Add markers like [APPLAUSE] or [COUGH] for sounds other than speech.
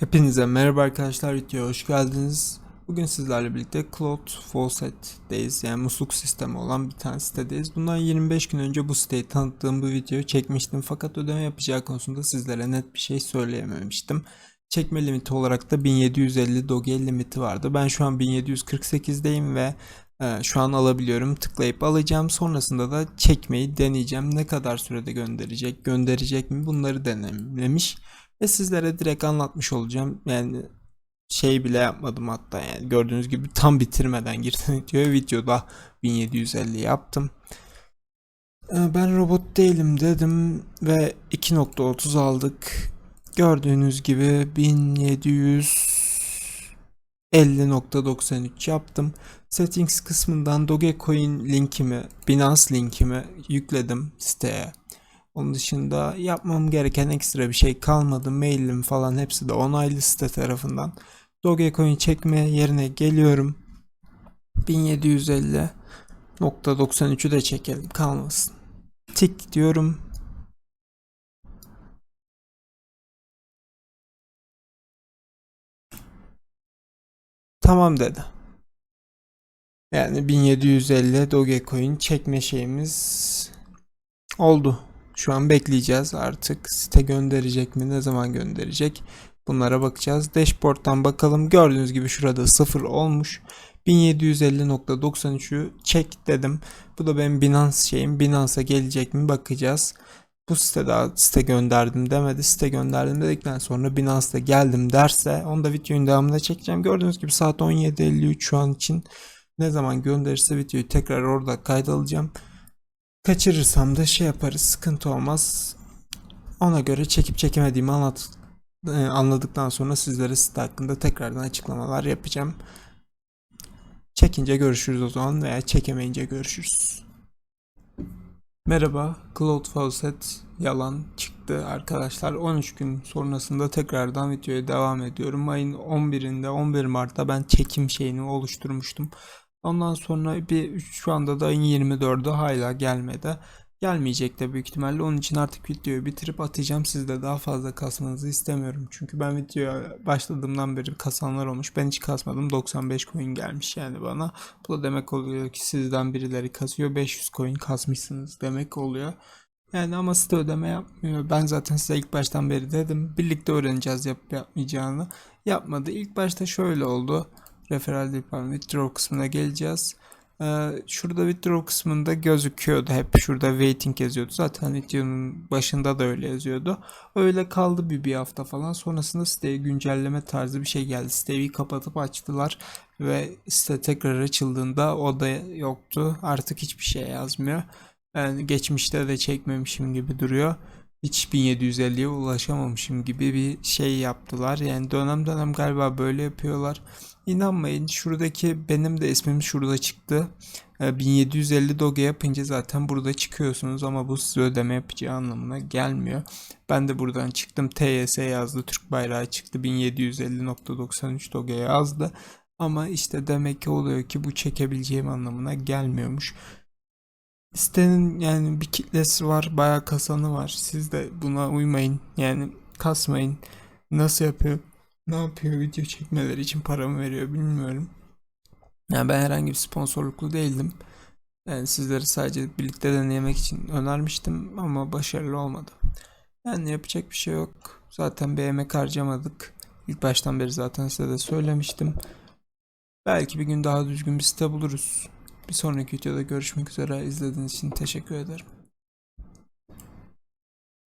Hepinize merhaba arkadaşlar videoya hoş geldiniz. Bugün sizlerle birlikte Cloud Faucet'deyiz yani musluk sistemi olan bir tane sitedeyiz. Bundan 25 gün önce bu siteyi tanıttığım bu videoyu çekmiştim fakat ödeme yapacağı konusunda sizlere net bir şey söyleyememiştim. Çekme limiti olarak da 1750 doge limiti vardı. Ben şu an 1748'deyim ve e, şu an alabiliyorum. Tıklayıp alacağım. Sonrasında da çekmeyi deneyeceğim. Ne kadar sürede gönderecek, gönderecek mi bunları denemiş. Ve sizlere direkt anlatmış olacağım. Yani şey bile yapmadım hatta yani gördüğünüz gibi tam bitirmeden girdim [LAUGHS] diyor. Videoda 1750 yaptım. Ee, Ben robot değilim dedim ve 2.30 aldık. Gördüğünüz gibi 1750.93 yaptım. Settings kısmından Dogecoin linkimi, Binance linkimi yükledim siteye. Onun dışında yapmam gereken ekstra bir şey kalmadı. Mailim falan hepsi de onaylı site tarafından. Dogecoin çekme yerine geliyorum. 1750.93'ü de çekelim kalmasın. Tik diyorum. Tamam dedi. Yani 1750 Dogecoin çekme şeyimiz oldu. Şu an bekleyeceğiz artık. Site gönderecek mi? Ne zaman gönderecek? Bunlara bakacağız. Dashboard'dan bakalım. Gördüğünüz gibi şurada 0 olmuş. 1750.93'ü çek dedim. Bu da benim Binance şeyim. Binance'a gelecek mi bakacağız. Bu site daha site gönderdim demedi. Site gönderdim dedikten sonra Binance'da geldim derse onu da videonun devamında çekeceğim. Gördüğünüz gibi saat 17.53 şu an için. Ne zaman gönderirse videoyu tekrar orada kaydalacağım. Kaçırırsam da şey yaparız sıkıntı olmaz. Ona göre çekip çekemediğimi anlat, e, anladıktan sonra sizlere site hakkında tekrardan açıklamalar yapacağım. Çekince görüşürüz o zaman veya çekemeyince görüşürüz. Merhaba, Cloud Faucet yalan çıktı arkadaşlar. 13 gün sonrasında tekrardan videoya devam ediyorum. Ayın 11'inde 11 Mart'ta ben çekim şeyini oluşturmuştum. Ondan sonra bir şu anda da ayın 24'ü hala gelmedi. Gelmeyecek de büyük ihtimalle. Onun için artık videoyu bitirip atacağım. Siz de daha fazla kasmanızı istemiyorum. Çünkü ben videoya başladığımdan beri kasanlar olmuş. Ben hiç kasmadım. 95 coin gelmiş yani bana. Bu da demek oluyor ki sizden birileri kasıyor. 500 coin kasmışsınız demek oluyor. Yani ama site ödeme yapmıyor. Ben zaten size ilk baştan beri dedim. Birlikte öğreneceğiz yapıp yapmayacağını. Yapmadı. İlk başta şöyle oldu. Referral Department Withdraw kısmına geleceğiz. Ee, şurada withdraw kısmında gözüküyordu. Hep şurada waiting yazıyordu. Zaten videonun başında da öyle yazıyordu. Öyle kaldı bir, bir hafta falan. Sonrasında siteye güncelleme tarzı bir şey geldi. Siteyi kapatıp açtılar. Ve site tekrar açıldığında o da yoktu. Artık hiçbir şey yazmıyor. Yani geçmişte de çekmemişim gibi duruyor. Hiç 1750'ye ulaşamamışım gibi bir şey yaptılar. Yani dönem dönem galiba böyle yapıyorlar. İnanmayın şuradaki benim de ismim şurada çıktı. Ee, 1750 doge yapınca zaten burada çıkıyorsunuz ama bu size ödeme yapacağı anlamına gelmiyor. Ben de buradan çıktım TYS yazdı Türk bayrağı çıktı 1750.93 doge yazdı. Ama işte demek ki oluyor ki bu çekebileceğim anlamına gelmiyormuş. Sitenin yani bir kitlesi var, bayağı kasanı var. Siz de buna uymayın. Yani kasmayın. Nasıl yapıyor? Ne yapıyor video çekmeleri için para mı veriyor bilmiyorum. Yani ben herhangi bir sponsorluklu değildim. Yani sizleri sadece birlikte denemek için önermiştim ama başarılı olmadı. Yani yapacak bir şey yok. Zaten bir emek harcamadık. İlk baştan beri zaten size de söylemiştim. Belki bir gün daha düzgün bir site buluruz. Bir sonraki videoda görüşmek üzere. İzlediğiniz için teşekkür ederim.